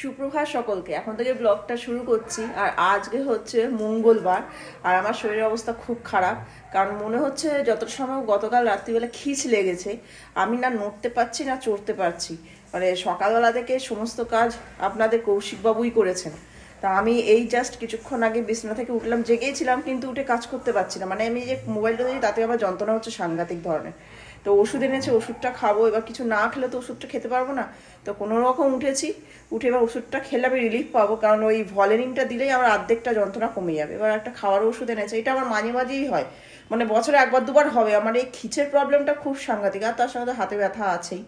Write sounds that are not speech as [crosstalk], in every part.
সুপ্রভাত সকলকে, এখন থেকে ব্লগটা শুরু করছি। আর আজকে হচ্ছে মঙ্গলবার, আর আমার শরীরের অবস্থা খুব খারাপ। কারণ মনে হচ্ছে যতটা সময় গতকাল রাত্রিবেলা খিচ লেগেছে। আমি না নড়তে পারছি না চড়তে পারছি। মানে সকালবেলা থেকে সমস্ত কাজ আপনাদের কৌশিকবাবুই করেছেন। তা আমি এই জাস্ট কিছুক্ষণ আগে বিছানা থেকে উঠলাম জেগেছিলাম কিন্তু উঠে কাজ করতে পারছি না। মানে আমি যে মোবাইলটা দিই তাতে আমার যন্ত্রণা হচ্ছে সাংঘাতিক ধরনের। তো ওষুধ এনেছে, ওষুধটা খাব, এবার কিছু না খেলে তো ওষুধটা খেতে পারব না। তো কোনো রকম উঠেছি, উঠে এবার ওষুধটা খেলে আমি রিলিফ পাবো, কারণ ওই ভলেনিনটা দিলেই আমার অর্ধেকটা যন্ত্রণা কমে যাবে। এবার একটা খাওয়ার ওষুধ এনেছে, এটা আমার মাঝে মাঝেই হয়। মানে বছরে একবার, দুবার হবে, আমার এই খিচের প্রবলেমটা খুব সাংঘাতিক, আর তার সঙ্গে তো হাতে ব্যথা আছেই।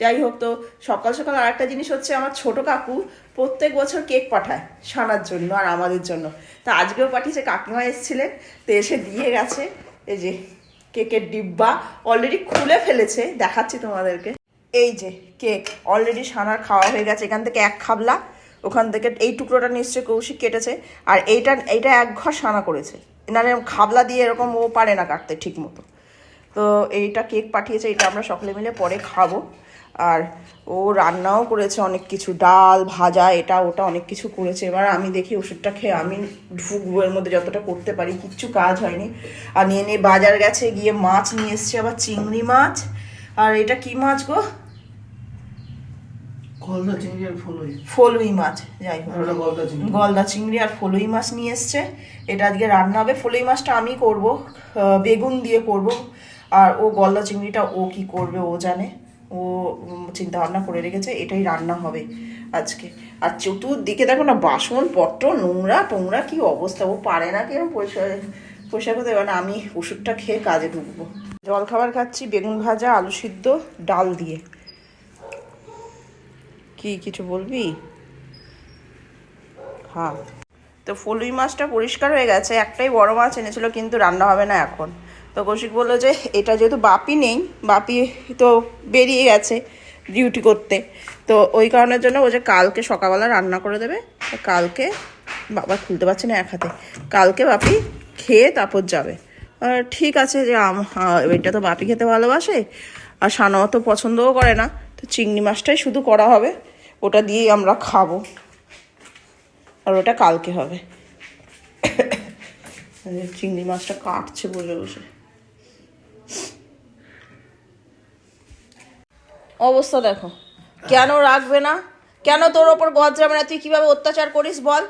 যাই হোক, তো সকাল সকাল আর একটা জিনিস হচ্ছে, আমার ছোট কাকু প্রত্যেক বছর কেক পাঠায় সানার জন্য আর আমাদের জন্য। তা আজকেও পাঠিয়েছে, কাকিমা এসেছিলেন, তো এসে দিয়ে গেছে, এই যে কেকের ডিব্বা অলরেডি খুলে ফেলেছে, দেখাচ্ছি তোমাদেরকে। এই যে কেক অলরেডি সানার খাওয়া হয়ে গেছে, এখান থেকে এক খাবলা, ওখান থেকে এই টুকরোটা নিশ্চয়ই কৌশিক কেটেছে, আর এইটা এইটা এক ঘর সানা করেছে। নাহলে খাবলা দিয়ে এরকম ও পারে না কাটতে ঠিক মতো। তো এইটা কেক পাঠিয়েছে, এটা আমরা সকলে মিলে পরে খাব। আর ও রান্নাও করেছে অনেক কিছু ডাল ভাজা এটা ওটা অনেক কিছু করেছে। এবার আমি দেখি ওষুধটা খেয়ে আমি ঢুকবো এর মধ্যে যতটা করতে পারি কিচ্ছু কাজ হয়নি। আর নিয়ে নিয়ে বাজার গেছে গিয়ে মাছ নিয়ে এসছে আবার চিংড়ি মাছ। আর এটা কি মাছ গো? গলদা চিংড়ি আর ফলই। ফলুই মাছ যাই হোক। গলদা চিংড়ি। আর ফলুই মাছ নিয়ে এসছে। এটা আজকে রান্না হবে। ফলুই মাছটা আমি করব বেগুন দিয়ে করব। আর ও গলদা চিংড়িটা ও কি করবে ও জানে। ও চিন্তা ভাবনা করে রেখেছে, এটাই রান্না হবে আজকে। আর চতুর্দিকে দেখো না, বাসন পট্ট নোংরা টোংরা, কি অবস্থা? ও পারে না কিরম পরিষ্কার পরিষ্কার করতে পারে না, আমি ওষুধটা খেয়ে কাজে ঢুকবো। জল খাবার খাচ্ছি, বেগুন ভাজা, আলু সিদ্ধ, ডাল দিয়ে। কি, কিছু বলবি? হ্যাঁ তো ফলুই মাছটা পরিষ্কার হয়ে গেছে, একটাই বড় মাছ এনেছিল, কিন্তু রান্না হবে না এখন। তো কৌশিক বলল যে, এটা যেহেতু বাপি নেই, বাপি তো বেরিয়ে গেছে ডিউটি করতে। তো ওই কারণের জন্য ও যে কালকে সকালবেলা রান্না করে দেবে কালকে বাবা খুলতে পারছে না এক হাতে। কালকে বাপি খেয়ে তারপর যাবে। ঠিক আছে যে এটা তো বাপি খেতে ভালোবাসে, আর সানাও তো পছন্দও করে না, তো চিংড়ি মাছটাই শুধু করা হবে, ওটা দিয়েই আমরা খাব। আর ওটা কালকে হবে। [coughs] চিংড়ি মাছটা কাটছে বসে বসে। অবস্থা দেখো। কেন রাখবে না? কেন তোর ওপর গজ গজরাবে না? তুই কীভাবে অত্যাচার করিস বল?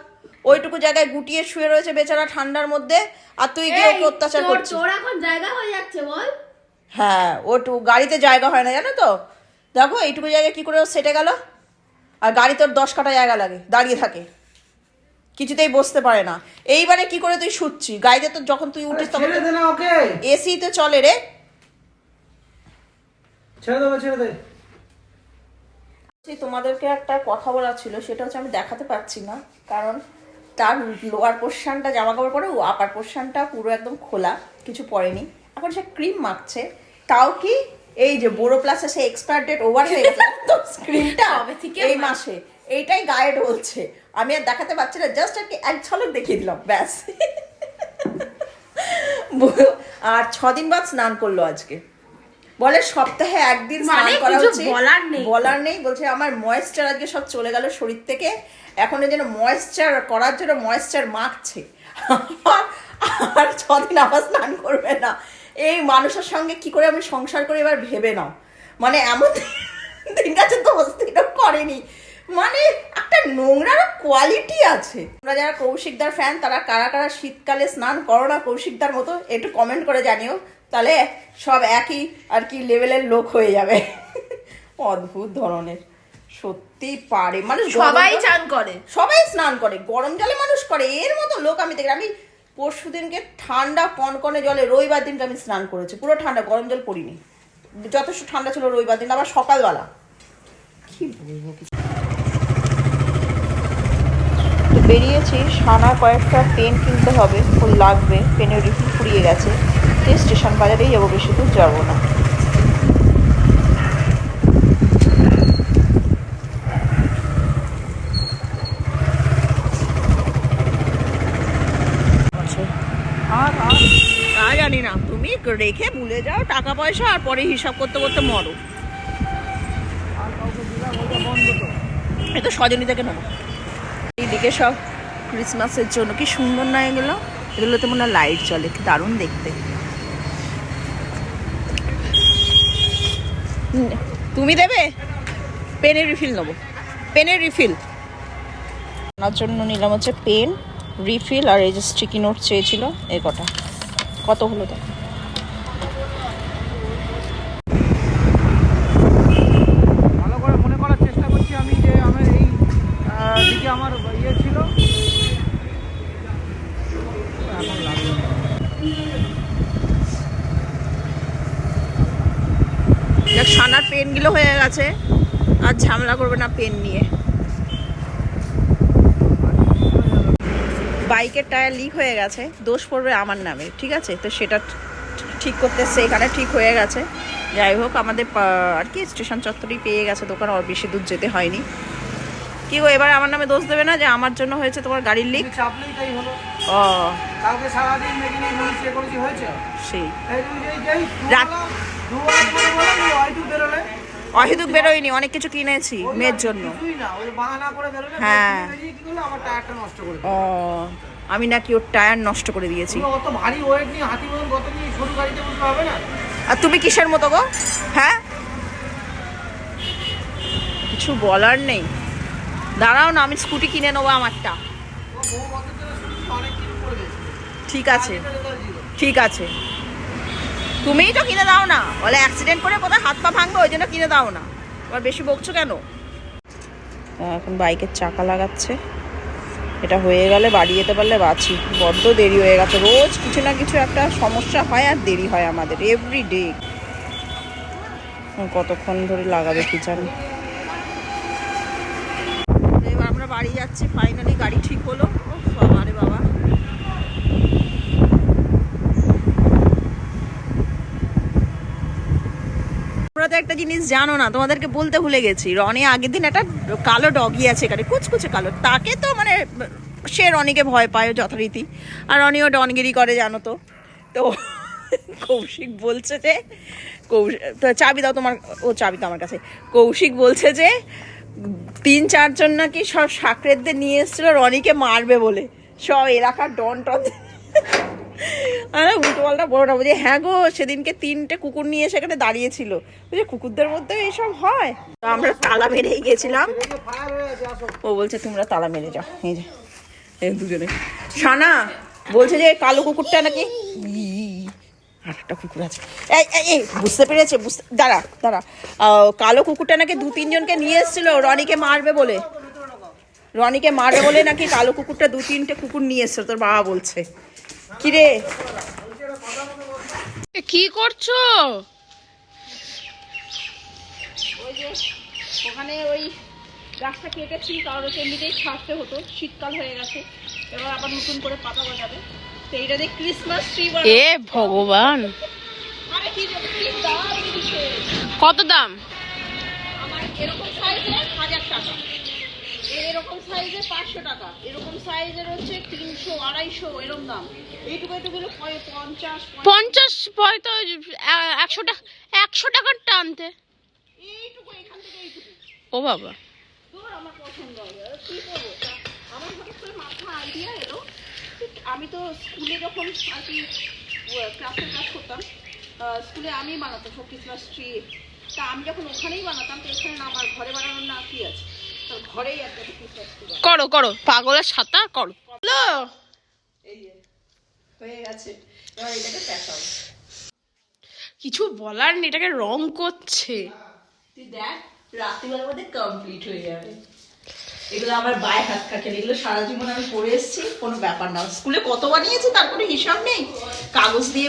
ওইটুকু জায়গায় গুটিয়ে শুয়ে রয়েছে বেচারা ঠান্ডার মধ্যে আর তুই গিয়ে ওকে অত্যাচার করছিস। তোর এখন জায়গা হয়ে যাচ্ছে বল। হ্যাঁ ওটু গাড়িতে জায়গা হয় না জানো তো? দেখো এইটুকু জায়গায় কি করে ও সেটে গেল? আর গাড়ি তোর দশ কাটা জায়গা লাগে দাঁড়িয়ে থাকে। কিছুতেই বসতে পারে না। এইবারে কি করে তুই শুচ্ছি গাড়িতে তো যখন তুই উঠিস তখন ছেড়ে দে না ওকে। এসি তো চলে রে। ছেড়ে দেবে ছেড়ে দে। সেই তোমাদেরকে একটা কথা বলার ছিল সেটা হচ্ছে আমি দেখাতে পারছি না। কারণ তার লোয়ার পোর্শনটা জামা কাপড় পরে ও আপার পোর্শনটা পুরো একদম খোলা কিছু পরেনি। এখন সে ক্রিম মাখছে। তাও কি এই যে বোরো প্লাস সে এক্সপায়ার ডেট ওভার হয়ে গেছে [laughs] তো স্ক্রিনটা এই মাসে। এইটাই গায়ে ঢলছে। আমি আর দেখাতে পারছি না জাস্ট আর কি এক ঝলক দেখিয়ে দিলাম ব্যাস। [laughs] আর ছদিন বাদ স্নান করল আজকে। বলে সপ্তাহে একদিন স্নান মানে করা উচিত বলার নেই। বলার নেই বলছে আমার ময়েশ্চার আজকে সব চলে গেল শরীর থেকে এখন যেন ময়েশ্চার করার জন্য ময়েশ্চার মাখছে। আর- ছদিন আবার স্নান করবে না। এই মানুষের সঙ্গে কি করে আমি সংসার করে এবার ভেবে নাও। মানে এমন [laughs] দিন কাছে তো অস্থিরও করেনি। মানে একটা নোংরার কোয়ালিটি আছে। তোমরা যারা কৌশিকদার ফ্যান তারা কারা কারা শীতকালে স্নান করো না কৌশিকদার মতো একটু কমেন্ট করে জানিও। তাহলে সব একই আর কি লেভেলের লোক হয়ে যাবে। অদ্ভুত ধরনের। সত্যি পারে। মানুষ সবাই চান করে। সবাই স্নান করে। গরম জলে মানুষ করে। এর মতো লোক আমি দেখি আমি পরশু দিনকে ঠান্ডা কনকনে জলে রবিবার দিনকে আমি স্নান করেছি। পুরো ঠান্ডা গরম জল পড়িনি। যথেষ্ট ঠান্ডা ছিল রবিবার দিন আবার সকালবেলা। কি বলব বেরিয়েছি। সানা কয়েকটা পেন কিনতে হবে। ফুল লাগবে। পেনের রিফিল ফুরিয়ে গেছে। তো স্টেশন বাজারেই যাব বেশি দূর যাব না তা জানি না, তুমি রেখে ভুলে যাও টাকা পয়সা আর পরে হিসাব করতে করতে মরো। তো সজনী থেকে নেব। এইদিকে সব ক্রিসমাসের জন্য কি সুন্দর না এগুলো এগুলোতে মনে হয় লাইট জ্বলে, কি দারুণ দেখতে। তুমি দেবে? পেনের রিফিল নেব। পেনের রিফিল আপনার জন্য নিলাম হচ্ছে পেন রিফিল আর এই যে স্টিকি নোট চেয়েছিল এ কটা। কত হলো তো ভালো করে মনে করার চেষ্টা করছি আমি যে আমার এই আহ, দিকে আমার ইয়ে ছিল এখন লাগবে না। দেখ সানার পেনগুলো হয়ে গেছে আর ঝামেলা করবে না পেন নিয়ে। বাইকের টায়ার লিক হয়ে গেছে দোষ পড়বে আমার নামে ঠিক আছে? তো সেটা ঠিক করতে এখানে ঠিক হয়ে গেছে। যাই হোক আমাদের আর কি স্টেশন চত্বরেই পেয়ে গেছে দোকান আর বেশি দূর যেতে হয়নি। কি গো এবার আমার নামে দোষ দেবে না যে আমার জন্য হয়েছে তোমার গাড়ির লিক চাপলেই তাই হলো। ও কালকে সারাদিন রুলস এ করেছি হয়েছে? সেই। রাত- অহেতুক বেরোয়নি অনেক কিছু কিনেছি মেয়ের জন্য। হ্যাঁ। ও আমি নাকি ওর টায়ার নষ্ট করে দিয়েছি। আর তুমি কিসের মতো গো? হ্যাঁ? কিছু বলার নেই। দাঁড়াও না আমি স্কুটি কিনে নেব আমারটা ও বহু বছর ধরে শুনছি অনেক কিছু করে গেছে ঠিক আছে। ঠিক আছে। তুমিই তো কিনে দাও না। বলে অ্যাক্সিডেন্ট করে কোথায় হাত পা ভাঙবে, ওই জন্য কিনে দাও না। আবার বেশি বকছো কেন? এখন বাইকের চাকা লাগাচ্ছে। এটা হয়ে গেলে বাড়ি যেতে পারলে বাঁচি। বড্ড দেরি হয়ে গেছে। রোজ কিছু না কিছু একটা সমস্যা হয় আর দেরি হয় আমাদের এভরি ডে কতক্ষণ ধরে লাগাবে কি জানি। এবার আমরা বাড়ি যাচ্ছি ফাইনালি গাড়ি ঠিক হলো। বাবা রে বাবা তোমরা তো একটা জিনিস জানো না, তোমাদেরকে বলতে ভুলে গেছি। রনি আগের দিন একটা কালো ডগি আছে এখানে, কুচকুচে কালো। তাকে তো মানে সে রনিকে ভয় পায় যথারীতি। আর রনিও ডনগিরি করে, জানো তো। তো কৌশিক বলছে যে কৌশিক চাবি দাও তোমার, ও চাবি তো আমার কাছে। কৌশিক বলছে যে, তিন চারজন নাকি সব সাকরেদদের নিয়ে এসেছিল, রনিকে মারবে বলে। সব এলাকার ডন টন আরে উল্টো পাল্টা বড়টা বলছি হ্যাঁ গো সেদিনকে তিনটে কুকুর নিয়ে সেখানে দাঁড়িয়েছিল। বুঝলি কুকুরদের মধ্যে এইসব হয়? তো আমরা তালা মেরেই গেছিলাম। ও বলছে তোমরা তালা মেরে যাও। এই যে এই দুজনে। সানা বলছে যে কালো কুকুরটা নাকি? আর একটা কুকুর আছে। এই এই, বুঝতে পেরেছে বুঝতে দাঁড়া দাঁড়া। কালো কুকুরটা নাকি দু তিনজনকে নিয়ে এসেছিল রনিকে মারবে বলে। রনিকে মারবে বলে নাকি কালো কুকুরটা দু তিনটে কুকুর নিয়ে এসছে তোর বাবা বলছে। কিরে? কি করছ? ওই যে ওখানে ওই গাছটা কেটেছি কারণ ওকে এমনিতেই ছাড়তে হতো। শীতকাল হয়ে গেছে এবার আবার নতুন করে পাতা গজাবে তো এইটা দিয়ে ক্রিসমাস ট্রি এ ভগবান। আরে কি দাম কত দাম? আমার এরকম সাইজের হাজার টাকা। এরকম সাইজে পাঁচশো টাকা। এরকম সাইজের হচ্ছে তিনশো আড়াইশো এরকম দাম। এইটুকু পঞ্চাশ পঞ্চাশ, একশো টাকা একশো টাকার টানতে। এইটুকু এখান থেকে এইটুকু। ও বাবা। তোর আমার পছন্দ হবে। আর কি করব? আমার হঠাৎ করে মাথা আইডিয়া এলো। আমি তো স্কুলে যখন আর কি ক্লাসের ক্লাস করতাম স্কুলে আমি বানাতাম সব ট্রি তা আমি যখন ওখানেই বানাতাম তো এখানে না আমার ঘরে বানানোর না কি আছে? করো করো পাগলের সাতা করো। হয়ে কিছু বলার নেই এটাকে রং করছে। তুই দেখ রাত্রিবেলার মধ্যে কমপ্লিট হয়ে যাবে। এগুলো আমার বাই হাত কাকে এগুলো সারা জীবন আমি পড়ে এসেছি কোনো ব্যাপার না। স্কুলে কত বানিয়েছি তার কোনো হিসাব নেই। কাগজ দিয়ে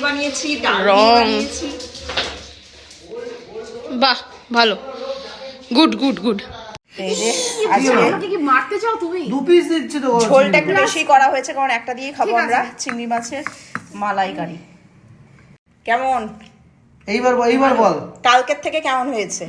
রং। বানিয়েছি। বাহ ভালো। গুড গুড গুড এই যে আজকে মারতে চাও তুমি? দু পিস দিচ্ছে তো ঝোলটা একটু বেশি করা হয়েছে কারণ একটা দিয়ে খাব আমরা চিংড়ি মাছের মালাইকারি। কেমন? এইবার এইবার বল। কালকের থেকে কেমন হয়েছে?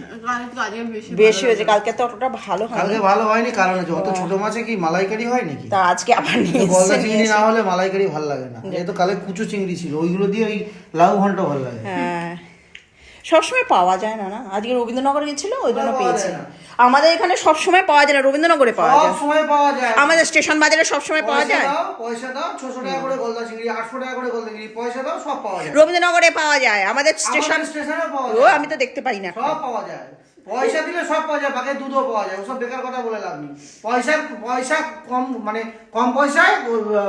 বেশি হয়েছে কালকে তো অতটা ভালো কালকে ভালো হয়নি কারণ যত ছোট মাছে কি মালাইকারি হয় নাকি? তা আজকে আবার নিয়ে গলদা চিংড়ি না হলে মালাইকারি ভালো লাগে না। এই তো কুচো চিংড়ি ছিল ওইগুলো দিয়ে ওই লাউ ঘন্ট ভালো লাগে। হ্যাঁ। সবসময় পাওয়া যায় না না? আজকে রবীন্দ্রনগর গেছিল ওই জন্য পেয়েছে। আমাদের এখানে সবসময় পাওয়া যায় না রবীন্দ্রনগরে পাওয়া যায়। সময় পাওয়া যায় আমাদের স্টেশন বাজারে সবসময় পাওয়া যায়। পয়সা দাও ছশো টাকা করে গলদা চিংড়ি আটশো টাকা করে গলদা চিংড়ি পয়সা দাও সব পাওয়া যায়। রবীন্দ্রনগরে পাওয়া যায় আমাদের স্টেশন স্টেশনে পাওয়া যায়। ও আমি তো দেখতে পাই না। সব পাওয়া যায়। পয়সা দিলে সব পাওয়া যায় বাকি দুধও পাওয়া যায় ওসব বেকার কথা বলে লাভ নেই। পয়সা পয়সা কম মানে কম পয়সায়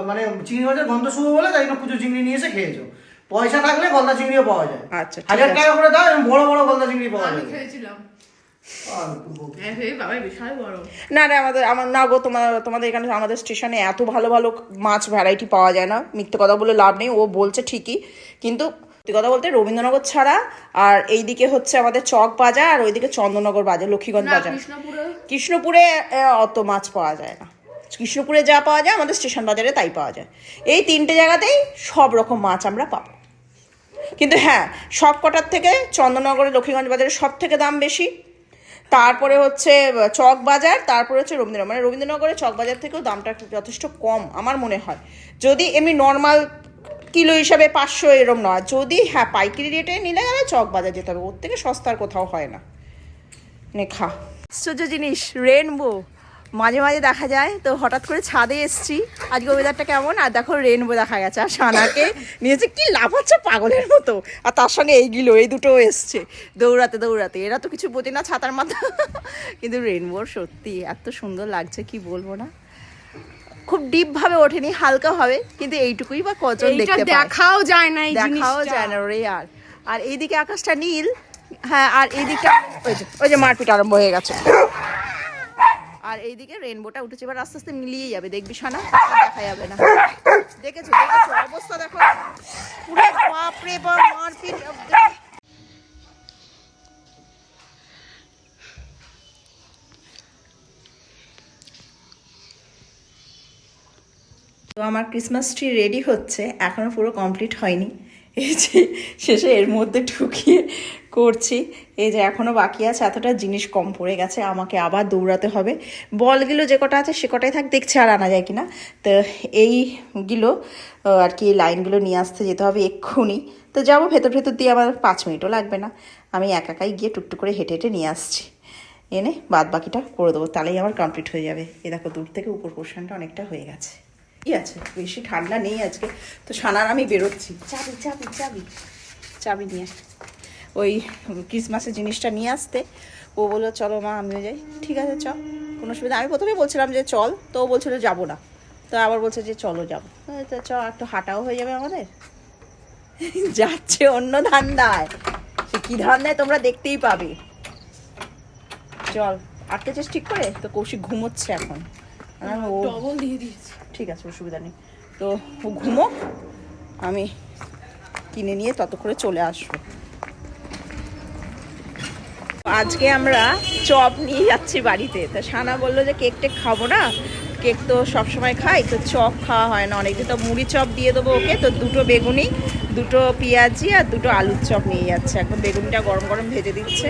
মানে চিংড়ি মাছের গন্ধ শুভ বলে তাই জন্য পুজো চিংড়ি নিয়ে এসে খেয়েছো। পয়সা থাকলে গলদা চিংড়িও পাওয়া যায়। আচ্ছা, হাজার টাকা করে দাও বড় বড় গলদা চিংড়ি পাওয়া আমি যায়। খেয়েছিলাম। একটু বউ। হ্যাঁ না না আমাদের আমার না গো তোমার তোমাদের এখানে আমাদের স্টেশনে এত ভালো ভালো মাছ ভ্যারাইটি পাওয়া যায় না। মিথ্যে কথা বলে লাভ নেই ও বলছে ঠিকই। কিন্তু সত্যি কথা বলতে রবীন্দ্রনগর ছাড়া আর এইদিকে হচ্ছে আমাদের চক বাজার আর ওইদিকে চন্দননগর বাজার লক্ষ্মীগঞ্জ বাজার। কৃষ্ণপুরে? কৃষ্ণপুরে অত মাছ পাওয়া যায় না। কৃষ্ণপুরে যা পাওয়া যায় আমাদের স্টেশন বাজারে তাই পাওয়া যায়। এই তিনটে জায়গাতেই সব রকম মাছ আমরা পাবো। কিন্তু হ্যাঁ সব কটার থেকে চন্দননগরে লক্ষ্মীগঞ্জ বাজারে সব থেকে দাম বেশি। তারপরে হচ্ছে চক বাজার, তারপরে হচ্ছে রবীন্দ্রনগর। মানে রবীন্দ্রনগরে চক বাজার থেকেও দামটা যথেষ্ট কম, আমার মনে হয়। যদি এমনি নর্মাল কিলো হিসাবে পাঁচশো এরম নয়, যদি হ্যাঁ পাইকারি রেটে নিলে গেলে চক বাজার যেতে হবে। ওর থেকে সস্তার কোথাও হয় না। নেখা আশ্চর্য জিনিস রেনবো মাঝে মাঝে দেখা যায় তো হঠাৎ করে ছাদে এসছি। আজকে ওয়েদারটা কেমন? আর দেখো রেনবো দেখা গেছে আর সানাকে নিয়েছে কি লাফাচ্ছে পাগলের মতো? আর তার সঙ্গে এইগুলো এই দুটো এসছে। দৌড়াতে দৌড়াতে। এরা তো কিছু বোঝে না ছাতার মাথা। কিন্তু রেনবোর সত্যি এত সুন্দর লাগছে কি বলব না? খুব ডিপ ভাবে ওঠেনি হালকা ভাবে কিন্তু এইটুকুই বা কজন দেখতে দেখাও যায় না এই দেখাও যায় না রে আর। আর এইদিকে আকাশটা নীল হ্যাঁ আর এইদিকটা ওই যে ওই যে মারপিট আরম্ভ হয়ে গেছে। আর এইদিকে রেনবোটা উঠেছে। এবার আস্তে আস্তে মিলিয়ে যাবে। দেখবি সানা দেখা যাবে না। দেখেছ দেখেছ? অবস্থা দেখো। পুরো বাপরে বাপ, মারপিট। তো আমার ক্রিসমাস ট্রি রেডি হচ্ছে। এখনও পুরো কমপ্লিট হয়নি। এই যে শেষে এর মধ্যে ঢুকিয়ে করছি। এই যে এখনও বাকি আছে, এতটা জিনিস কম পড়ে গেছে, আমাকে আবার দৌড়াতে হবে। বলগুলো যে কটা আছে, সে কটাই থাক, দেখছে আর আনা যায় কি না তো এইগুলো আর কি লাইনগুলো নিয়ে আসতে যেতে হবে এক্ষুনি। তো যাব, ভেতর ভেতর দিয়ে আমার পাঁচ মিনিটও লাগবে না। আমি একা একাই গিয়ে টুকটুক করে হেঁটে হেঁটে নিয়ে আসছি। এনে বাদ বাকিটা করে দেবো, তাহলেই আমার কমপ্লিট হয়ে যাবে। এ দেখো, দূর থেকে উপর পোর্শনটা অনেকটা হয়ে গেছে। আছে বেশি ঠান্ডা নেই আজকে। তো সানার আমি বেরোচ্ছি। চাবি চাবি চাবি। চাবি নিয়ে ওই ক্রিসমাসের জিনিসটা নিয়ে আসতে। ও বলল চলো মা আমিও যাই। ঠিক আছে চ। কোনো সুবিধা আমি প্রথমে বলছিলাম যে চল। তো ও বলছিল যাব না। তো আবার বলছে যে চলো যাব। তো চ একটু হাঁটাও হয়ে যাবে আমাদের। [laughs] যাচ্ছে অন্য ধান্দায়। সে কী ধান্দায় তোমরা দেখতেই পাবে। চল আটকেছিস ঠিক করে? তো কৌশিক ঘুমোচ্ছে এখন। ডবল দিয়ে দিয়েছি। ঠিক আছে, অসুবিধা নেই। তো ও ঘুমো আমি কিনে নিয়ে ততক্ষণে চলে আসব। আজকে আমরা চপ নিয়ে যাচ্ছি বাড়িতে। তো সানা বলল যে কেক টেক খাব না? কেক তো সবসময় খাই, তো চপ খাওয়া হয় না অনেকদিন তো মুড়ি চপ দিয়ে দেবো ওকে, তো দুটো বেগুনি, দুটো পেঁয়াজি আর দুটো আলুর চপ নিয়ে যাচ্ছে। একদম বেগুনিটা গরম গরম ভেজে দিচ্ছে।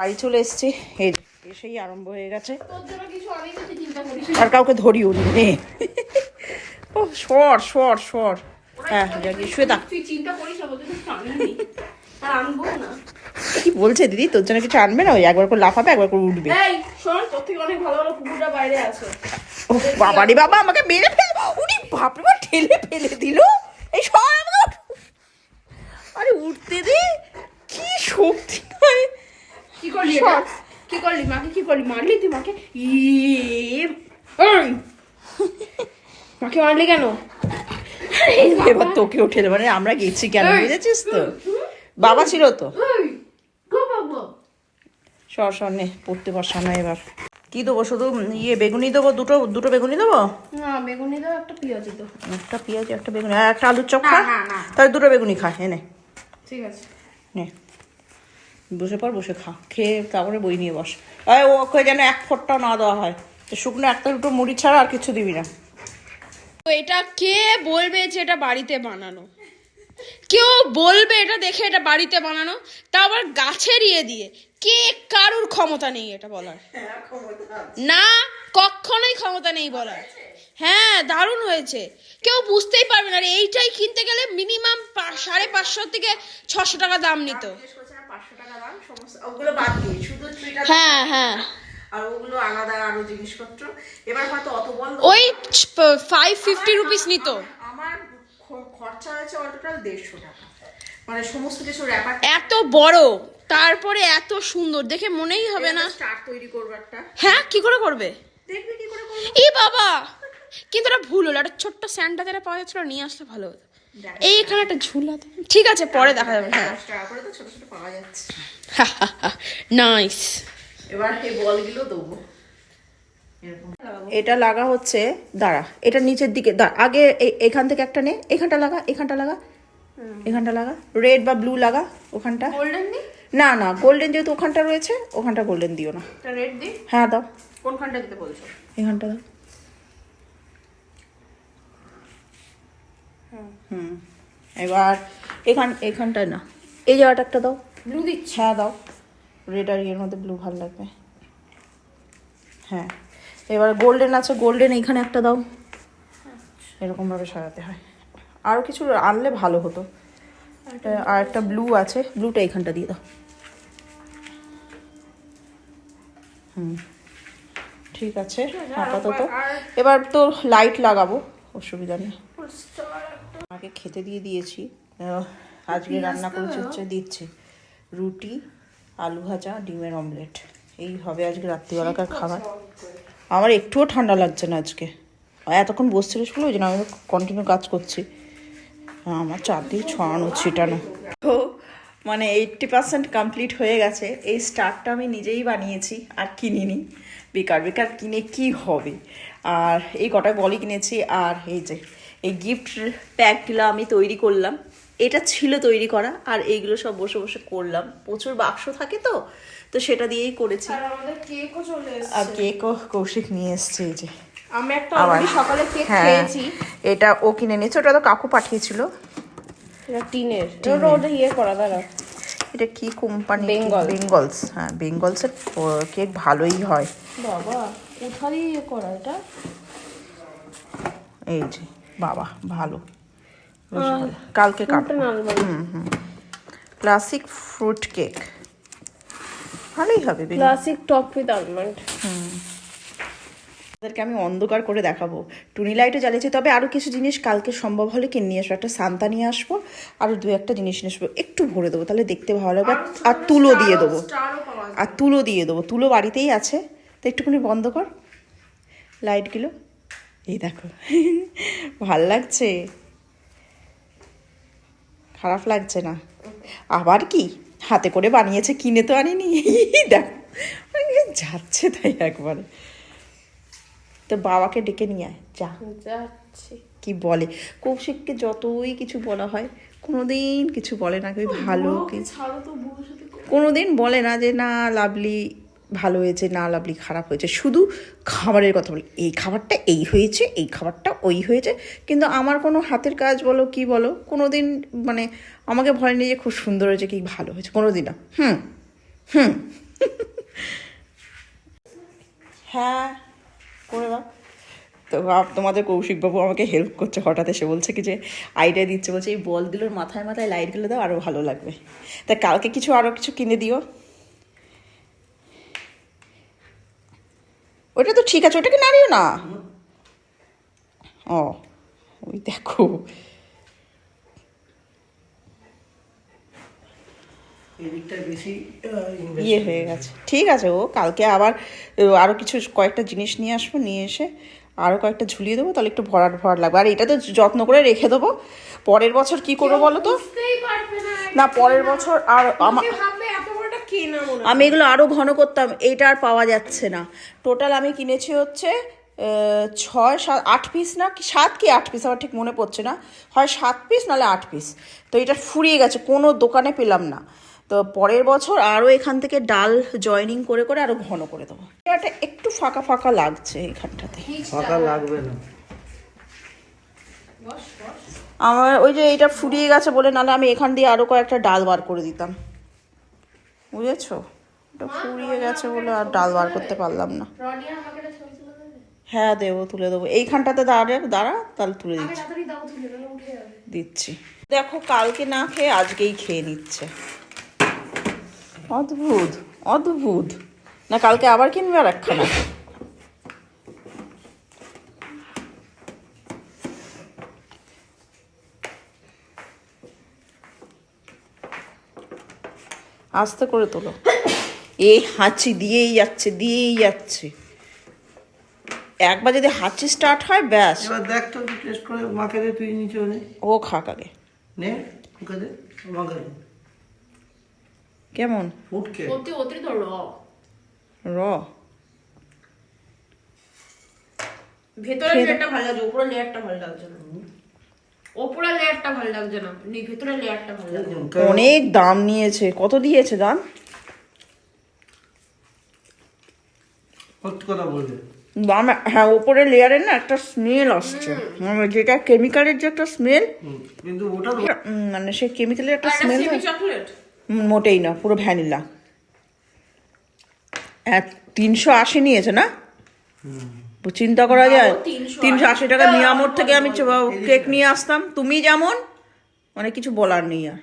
বাড়ি চলে এসছি। এই এসেই আরম্ভ হয়ে গেছে। আর কাউকে ধরিও নি। ও সর সর সর হ্যাঁ শুয়ে থাক। কি বলছে দিদি? তোর জন্য কিছু আনবে না? ওই একবার করে লাফাবে একবার করে উঠবে। ও বাবারে বাবা আমাকে মেরে ফেল উনি বাপরে বাবা ঠেলে ফেলে দিল। এই সর আরে উঠতে দে। কি শক্তি। করলি এটা? কি করলি মাকে? কি করলি? মারলি তুই মাকে? ইয়ে মাকে মারলি কেন? এবার তোকে উঠে দেবে। মানে আমরা গেছি কেন? বুঝেছিস তো? বাবা ছিল তো? সর সর নে পড়তে বসা না এবার। কি দেবো? শুধু ইয়ে বেগুনি দেবো? দুটো দুটো বেগুনি দেবো? না বেগুনি দাও একটা পেঁয়াজি দাও একটা পেঁয়াজ একটা বেগুনি। আর একটা আলুর চপ খা। তাহলে দুটো বেগুনি খা এনে। ঠিক আছে। নে। বসে পর বসে খা। খেয়ে তারপরে বই নিয়ে বস। আরে ওকে যেন এক ফোঁটটাও না দেওয়া হয়। শুকনো একটা দুটো মুড়ি ছাড়া আর কিছু দিবি না। তো এটা কে বলবে যে এটা বাড়িতে বানানো? কেউ বলবে এটা দেখে এটা বাড়িতে বানানো, তা আবার গাছের ইয়ে দিয়ে। কে কারুর ক্ষমতা নেই এটা বলার? না, কখনোই ক্ষমতা নেই বলার। হ্যাঁ দারুণ হয়েছে। কেউ বুঝতেই পারবে না, আর এইটাই কিনতে গেলে মিনিমাম সাড়ে পাঁচশো থেকে ছশো টাকা দাম নিত। জিজ্ঞেস করেছে, "আর 500 টাকা দাম সমস্ত ওগুলো বাদ দিয়ে শুধু হ্যাঁ হ্যাঁ। আর ওগুলো আলাদা আরও জিনিসপত্র। এবার হয়তো অত বল ওই ফাইভ ফিফটি রুপিস নিত। আমার খরচা হয়েছে অল টোটাল দেড়শো টাকা। মানে সমস্ত কিছু র্যাপার এত বড় তারপরে এত সুন্দর দেখে মনেই হবে না। স্টার তৈরি করব একটা। হ্যাঁ কি করে করবে? দেখবি কি করে করব। ই বাবা! কিন্তু এটা ভুল হলো একটা ছোট্ট স্যান্ডা যেটা পাওয়া যাচ্ছিল নিয়ে আসলে ভালো হতো। এইখানে একটা ঝুলা ঠিক আছে পরে দেখা যাবে হ্যাঁ। টাকা করে তো ছোট ছোট পাওয়া যাচ্ছে। [laughs] নাইস এবার এই বলগুলো দেবো। এটা লাগা হচ্ছে দাঁড়া এটা নিচের দিকে দাঁড়া আগে এ- এখান থেকে একটা নে এখানটা লাগা এখানটা লাগা এখানটা লাগা রেড বা ব্লু লাগা ওখানটা। গোল্ডেন দি না না গোল্ডেন যেহেতু ওখানটা রয়েছে ওখানটা গোল্ডেন দিও না। রেড দি হ্যাঁ দাও। কোনখানটা দিতে বলছো? এখানটা দাও। হুম। এবার এখান এখানটায় না। এই জায়গাটা একটা দাও। ব্লু দিচ্ছি। হ্যাঁ দাও। রেড আর এর মধ্যে ব্লু ভালো লাগবে। হ্যাঁ। এবার গোল্ডেন আছে গোল্ডেন এইখানে একটা দাও। এরকমভাবে সাজাতে হয়। আরও কিছু আনলে ভালো হতো। আর একটা ব্লু আছে। ব্লুটা এইখানটা দিয়ে দাও। হুম। ঠিক আছে। আপাতত। এবার তো লাইট লাগাবো। অসুবিধা নেই। আমাকে খেতে দিয়ে দিয়েছি। আজকে রান্না করেছি হচ্ছে দিচ্ছি। রুটি আলু ভাজা ডিমের অমলেট। এই হবে আজকে রাত্রিবেলাকার খাবার। আমার একটুও ঠান্ডা লাগছে না আজকে। এতক্ষণ বসছিল শুনে ওই জন্য আমি কন্টিনিউ কাজ করছি। আমার চার চারদিকে ছড়ানো ছিটানো। তো মানে এইটটি পার্সেন্ট কমপ্লিট হয়ে গেছে। এই স্টারটা আমি নিজেই বানিয়েছি আর কিনিনি। বেকার বেকার কিনে কি হবে? আর এই কটা বলই কিনেছি আর এই যে এই গিফট প্যাকগুলো আমি তৈরি করলাম। এটা ছিল তৈরি করা আর এইগুলো সব বসে বসে করলাম। প্রচুর বাক্স থাকে তো তো সেটা দিয়েই করেছি। আর কেকও কৌশিক নিয়ে এসছে এই যে। আমি একটা অলরেডি সকালে কেক হ্যাঁ খেয়েছি। এটা ও কিনে নিয়েছে ওটা তো কাকু পাঠিয়েছিল। এটা টিনের। ওটা ওটা ইয়ে করা দাঁড়া। এটা কি কোম্পানি. বেঙ্গলস হ্যাঁ বেঙ্গলসের কেক ভালোই হয়। বাবা কোথা দিয়ে ইয়ে করা এটা। এই যে। বাবা ভালো। কালকে কাটবো ক্লাসিক ফ্রুট কেক ভালোই হবে ক্লাসিক টপ উইথ আলমন্ড তাদেরকে আমি অন্ধকার করে দেখাবো। টুনি লাইটও জ্বালিয়েছি। তবে আরও কিছু জিনিস কালকে সম্ভব হলে কিনে নিয়ে আসব। একটা সান্তা নিয়ে আসব। আর দু একটা জিনিস নিয়ে আসব। একটু ভরে দেবো। তাহলে দেখতে ভালো লাগবে। আর তুলো দিয়ে দেবো। আর তুলো দিয়ে দেবো। তুলো বাড়িতেই আছে। তো একটুখানি বন্ধ কর। লাইটগুলো এই দেখো। ভালো লাগছে? খারাপ লাগছে না? আবার কি? হাতে করে বানিয়েছে কিনে তো আনিনি। দেখো যাচ্ছে তাই একবারে। তো বাবাকে ডেকে নিয়ে আয় যা। যাচ্ছি। কি বলে? কৌশিককে যতই কিছু বলা হয় কোনোদিন কিছু বলে না কি ভালো কি কোনোদিন বলে না যে না লাভলি ভালো হয়েছে, না লাভলি খারাপ হয়েছে, শুধু খাবারের কথা বলি। এই খাবারটা এই হয়েছে, এই খাবারটা ওই হয়েছে। কিন্তু আমার কোনো হাতের কাজ বলো কি বলো কোনো দিন মানে আমাকে ভয় নেই যে খুব সুন্দর হয়েছে কি ভালো হয়েছে কোনো দিন না। হুম হুম। হ্যাঁ করে দাও। তো তোমাদের কৌশিকবাবু আমাকে হেল্প করছে, হঠাৎ এসে বলছে কি যে আইডিয়া দিচ্ছে, বলছে এই বলগুলোর মাথায় মাথায় লাইটগুলো দাও আরও ভালো লাগবে। তা কালকে কিছু আরও কিছু কিনে দিও। ওটা তো ঠিক আছে ওটাকে নাড়িও না। ও ওই দেখো। ইয়ে হয়ে গেছে। ঠিক আছে ও কালকে আবার আরও কিছু কয়েকটা জিনিস নিয়ে আসব নিয়ে এসে আরও কয়েকটা ঝুলিয়ে দেবো তাহলে একটু ভরাট ভরাট লাগবে। আর এটা তো যত্ন করে রেখে দেবো। পরের বছর কি করব বলো তো? না পরের বছর আর আমার আমি এগুলো আরও ঘন করতাম এইটা আর পাওয়া যাচ্ছে না। টোটাল আমি কিনেছি হচ্ছে ছয় সাত আট পিস না? কি সাত কি আট পিস আমার ঠিক মনে পড়ছে না। হয় সাত পিস নাহলে আট পিস তো এটা ফুরিয়ে গেছে কোনো দোকানে পেলাম না। তো পরের বছর আরও এখান থেকে ডাল জয়েনিং করে করে আরও ঘন করে দেবো। এটা একটু ফাঁকা ফাঁকা লাগছে এখানটাতে। ফাঁকা লাগবে না। আমার ওই যে এটা ফুরিয়ে গেছে বলে নাহলে আমি এখান দিয়ে আরও কয়েকটা ডাল বার করে দিতাম। বুঝেছ? ওটা ফুরিয়ে গেছে বলে আর ডাল বার করতে পারলাম না। হ্যাঁ দেবো তুলে দেবো। এইখানটাতে দাঁড়ে দাঁড়া তাহলে তুলে দিচ্ছি। দিচ্ছি। দেখো কালকে না খেয়ে আজকেই খেয়ে নিচ্ছে। অদ্ভুত অদ্ভুত। না কালকে আবার কিনবে আর একখানা? আস্তে করে তোলো। [coughs] এই হাঁচি দিয়েই যাচ্ছে দিয়েই যাচ্ছে। একবার যদি হাঁচি স্টার্ট হয় ব্যাস। এবার দেখ তো টেস্ট করে মাকে দে তুই নিচে নে ও খাক আগে। নে ওকে দে মাকে দে। কেমন? ফুটকে। অতি অতিরিক্ত র। র। ভেতরের লেয়ারটা ভালো লাগছে উপরের লেয়ারটা ভালো লাগছে না। ওপরের লেয়ারটা ভালো লাগছে না নি ভেতরের লেয়ারটা ভালো লাগছে অনেক দাম নিয়েছে কত দিয়েছে দাম? সত্যি কথা বলবে দাম হ্যাঁ ওপরের লেয়ারের না একটা স্মেল আসছে। মানে যেটা কেমিক্যালের যে একটা স্মেল কিন্তু ওটা মানে সেই কেমিক্যালের একটা স্মেল চকলেট মোটেই না পুরো ভ্যানিলা তিনশো আশি নিয়েছে না? চিন্তা করা যায়? তিনশো আশি টাকা মিয়ামোর থেকে আমি কেক নিয়ে আসতাম। তুমি যেমন মানে কিছু বলার নেই আর।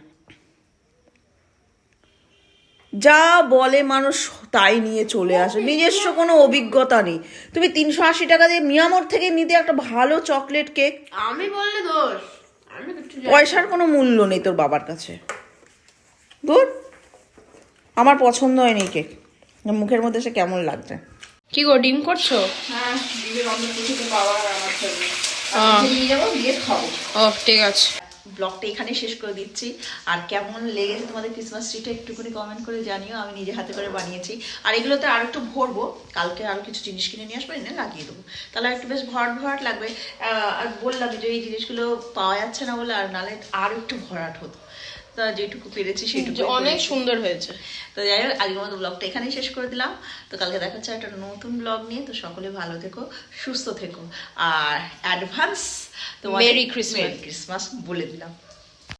যা বলে মানুষ তাই নিয়ে চলে আসে। নিজস্ব কোনো অভিজ্ঞতা নেই। তুমি তিনশো আশি টাকা দিয়ে মিয়ামোর থেকে নিতে একটা ভালো চকলেট কেক? আমি বললে দোষ। পয়সার কোনো মূল্য নেই তোর বাবার কাছে। দূর আমার পছন্দ হয়নি কেক। মুখের মধ্যে সে কেমন লাগছে? কি গো ডিম করছ? হ্যাঁ ও। ঠিক আছে। ব্লগটা এখানে শেষ করে দিচ্ছি। আর কেমন লেগেছে তোমাদের ক্রিসমাস ট্রিটা একটুখানি কমেন্ট করে জানিও আমি নিজে হাতে করে বানিয়েছি। আর এগুলোতে আর একটু ভরবো কালকে আরও কিছু জিনিস কিনে নিয়ে আসব এনে লাগিয়ে দেবো। তাহলে একটু বেশ ভরাট ভরাট লাগবে। আহ, আর বললাম যে এই জিনিসগুলো পাওয়া যাচ্ছে না বলে আর নালে আর একটু ভরাট হতো। তা যেটুকু পেরেছি সেটুকু অনেক সুন্দর হয়েছে। তো যাই হোক আগের মতো ব্লগটা এখানেই শেষ করে দিলাম। তো কালকে দেখা হচ্ছে একটা নতুন ব্লগ নিয়ে। তো সকলে ভালো থেকো সুস্থ থেকো। আর অ্যাডভান্স তো মেরি ক্রিসমাস ক্রিসমাস বলে দিলাম।